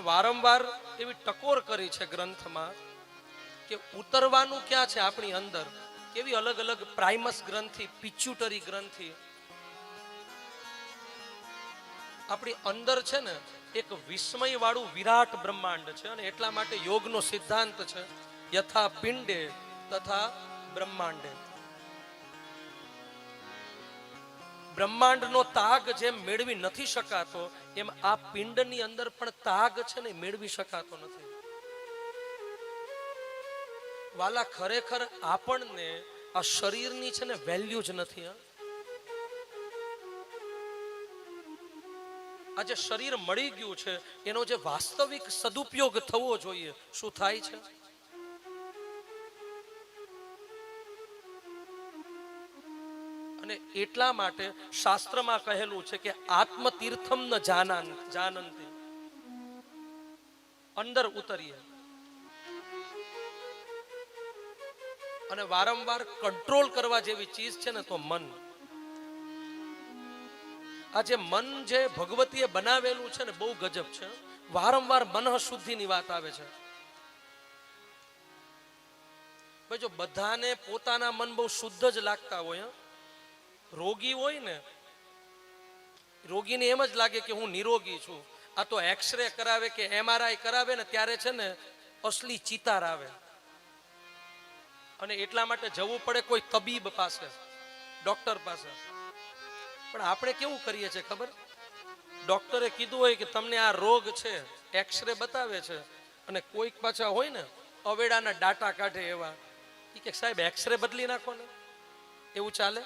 અને વારંવાર એવી ટકોર કરી છે ગ્રંથમાં કે ઉતરવાનું ક્યાં છે આપણી અંદર? કેવી અલગ અલગ પ્રાઇમસ ગ્રંથિ, પિચ્યુટરી ગ્રંથિ? આપણી અંદર છે ને એક વિસ્મય વાળું વિરાટ બ્રહ્માંડ છે અને એટલા માટે યોગનો સિદ્ધાંત છે, યથા પિંડે તથા બ્રહ્માંડે. બ્રહ્માંડનો તાગ જેમ મેળવી નથી શકાતો, એમ આ પિંડની અંદર પણ તાગ છે ને મેળવી શકાતો નથી. વાલા ખરેખર આપણને આ શરીરની છે ને વેલ્યુ જ નથી આ જે શરીર મળી ગયું છે, એનો જે વાસ્તવિક સદુપયોગ થવો જોઈએ, શું થાય છે? અને એટલા માટે શાસ્ત્રમાં કહેલું છે કે આત્મતીર્થમ ન જાનાન જાનંતી. અંદર ઉતરીએ. અને વારંવાર કંટ્રોલ કરવા જેવી ચીજ છે ને તો મન. આ જે મન જે ભગવતીએ બનાવેલું છે ને બહુ ગજબ છે. વારંવાર મન શુદ્ધિની વાત આવે છે. જો બધાને પોતાના મન બહુ શુદ્ધ જ લાગતા હોય. રોગી હોય ને, રોગીને એમ જ લાગે કે હું નિરોગી છું. આ તો એક્સરે કરાવે કે એમઆરઆઈ કરાવે ને, ત્યારે છે ને અસલી ચિતાર આવે. અને એટલા માટે જવું પડે કોઈ તબીબ પાસે, ડોક્ટર પાસે. પણ આપણે કેવું કરીએ છીએ ખબર? ડોક્ટરે કીધું હોય કે તમને આ રોગ છે એક્સરે બતાવે છે, અને કોઈક પાછા હોય ને, અવેડાના ડાટા કાઢે એવા. એ કે સાહેબ એક્સરે બદલી નાખો ને. એવું ચાલે?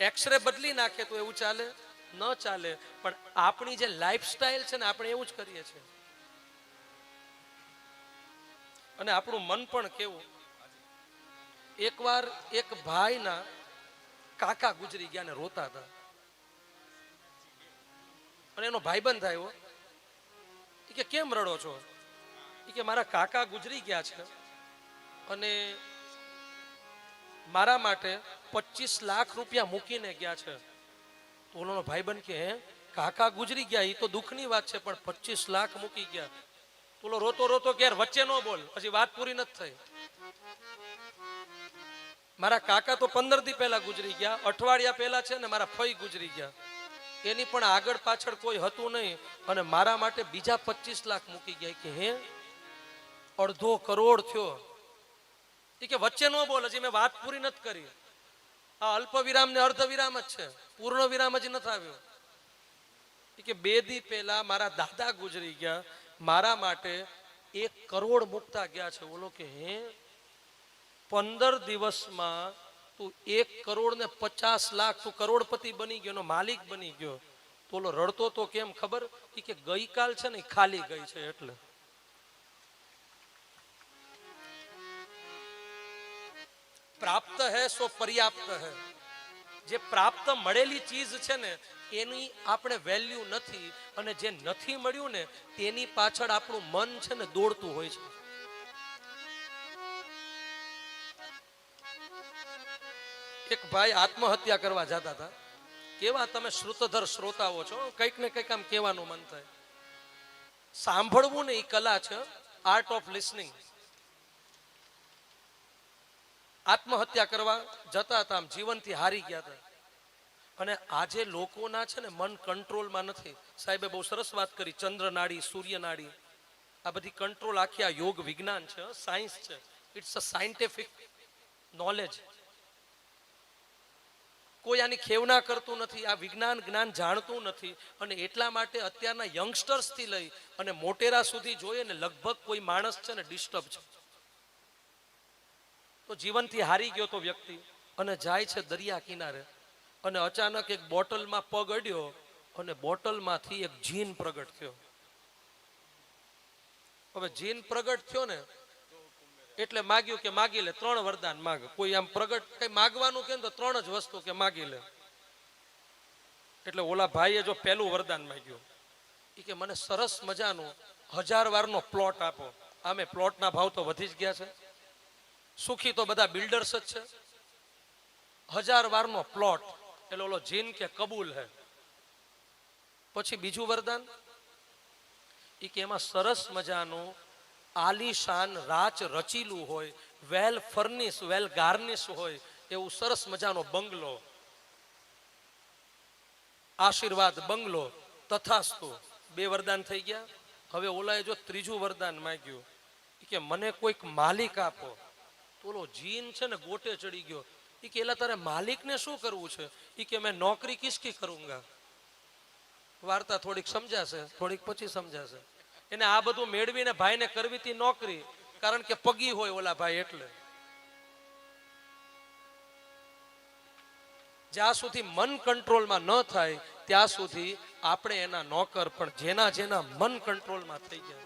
એક્સરે બદલી નાખે તો એવું ચાલે? ન ચાલે. પણ આપણી જે લાઈફસ્ટાઈલ છે ને, આપણે એવું જ કરીએ છીએ. અને આપણું મન પણ કેવું? એકવાર એક ભાઈના કાકા ગુજરી ગયા ને રોતા હતા. અને એનો ભાઈબંધ આવ્યો. એ કે, કેમ રડો છો? એ કે, મારા કાકા ગુજરી ગયા છે. અને મારા માટે પચીસ લાખ રૂપિયા મૂકીને ગયા છે. તો ઓલો ભાઈબંધ કે કાકા ગુજરી ગયા એ તો દુઃખની વાત છે, પણ પચીસ લાખ મૂકી ગયા. ઓલો રોતો રોતો ઘેર વચ્ચે ન બોલ, પછી વાત પૂરી નથી થઈ. મારા કાકા તો પંદર દી પહેલા ગુજરી ગયા, અઠવાડિયા પહેલા છે ને મારા ફઈ ગુજરી ગયા. એની પણ આગળ પાછળ કોઈ હતું નહીં, અને મારા માટે બીજા પચીસ લાખ મૂકી ગયા. કે, હે, અડધો કરોડ થયો. એ કે, વચ્ચે ન બોલ, હજી મેં વાત પૂરી નથી કરી. આ અલ્પ વિરામ ને અર્ધ વિરામ જ છે. પૂર્ણ વિરામ જ નથી આવ્યો. કે બે દી પહેલા મારા દાદા ગુજરી ગયા. મારા માટે એક કરોડ મૂકતા ગયા છે. બોલો કે હે. પંદર દિવસમાં તું એક કરોડ ને પચાસ લાખ તું કરોડપતિ બની ગયો માલિક બની ગયો. તો રડતો તો કેમ ખબર? કે ગઈકાલ છે ને ખાલી ગઈ છે એટલે. પ્રાપ્ત હે સો પર્યાપ્ત હે. જે પ્રાપ્ત મળેલી ચીજ છે ને, એની આપણે વેલ્યુ નથી અને જે નથી મળ્યું ને, તેની પાછળ આપણું મન છે ને દોડતું હોય છે. એક ભાઈ આત્મહત્યા કરવા જતા હતા. કેવા તમે શ્રુતધર શ્રોતાઓ છો? કંઈક ને કંઈક આમ કહેવાનું મન થાય. સાંભળવું ને એ કલા છે આર્ટ ઓફ લિસનિંગ આત્મહત્યા કરવા જતા હતા, આમ જીવનથી હારી ગયા હતા. અને આજે લોકોના છે ને, મન કંટ્રોલમાં નથી. સાહેબે બહુ સરસ વાત કરી ચંદ્રનાડી સૂર્યનાડી આ બધી કંટ્રોલ, આખી આ યોગ વિજ્ઞાન છે સાયન્સ છે. ઇટ્સ અ સાયન્ટિફિક નોલેજ કોઈ આની ખેવના કરતું નથી, આ વિજ્ઞાન જ્ઞાન જાણતું નથી. અને એટલા માટે અત્યારના યંગસ્ટર્સથી લઈ અને મોટેરા સુધી જોઈએ ને, લગભગ કોઈ માણસ છે ને ડિસ્ટર્બ છે. તો જીવનથી હારી ગયો તો વ્યક્તિ. અને જાય છે દરિયા કિનારે. અને અચાનક એક બોટલમાં પગ અડ્યો અને બોટલમાંથી એક જીન પ્રગટ થયો. હવે જીન પ્રગટ થયો ને, એટલે માગ્યું કે માગી લે, ત્રણ વરદાન માગ. કોઈ આમ પ્રગટ કઈ માગવાનું કે તો ત્રણ જ વસ્તુ કે માગી લે. એટલે ઓલા ભાઈએ જો પહેલું વરદાન માગ્યું. એ કે મને સરસ મજાનું હજાર વારનો પ્લોટ આપો. આમે પ્લોટના ભાવ તો વધી જ ગયા છે. સુખી તો બધા બિલ્ડર્સ જ છે. હજાર વારનો પ્લોટ એટલે ઓલો જીન કે કબૂલ હે. પછી બીજું વરદાન? એ કે એમાં સરસ મજાનું આલીશાન રાચ રચીલું હોય વેલ ફર્નિશ વેલ ગાર્નિશ હોય, એવું સરસ મજાનો બંગલો. આશીર્વાદ બંગલો, તથાસ્તુ. બે વરદાન થઈ ગયા. હવે ઓલાએ જો ત્રીજું વરદાન માંગ્યું. કે મને કોઈક માલિક આપો. ઓલો જીન છે ને ગોટે ચડી ગયો. એ કે, એલા, તારે માલિકને શું કરવું છે? એ કે, મેં નોકરી કિસકી કરુંગા. વાર્તા થોડીક સમજાશે, થોડીક પછી સમજાશે. એને આ બધું મેળવીને ભાઈને કરવી હતી નોકરી, કારણ કે પગી હોય ઓલા ભાઈ એટલે. જ્યાં સુધી મન કંટ્રોલમાં ન થાય, ત્યાં સુધી આપણે એના નોકર પણ જેના જેના મન કંટ્રોલમાં થઈ ગયા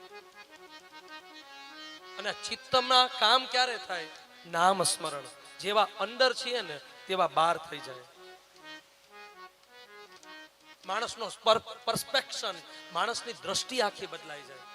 અને ચિત્તમાં કામ ક્યારે થાય? નામ સ્મરણ. જેવા અંદર છીએ ને તેવા બહાર થઈ જાય. માણસનો પરસ્પેક્શન માણસની દ્રષ્ટિ આખી બદલાઈ જાય.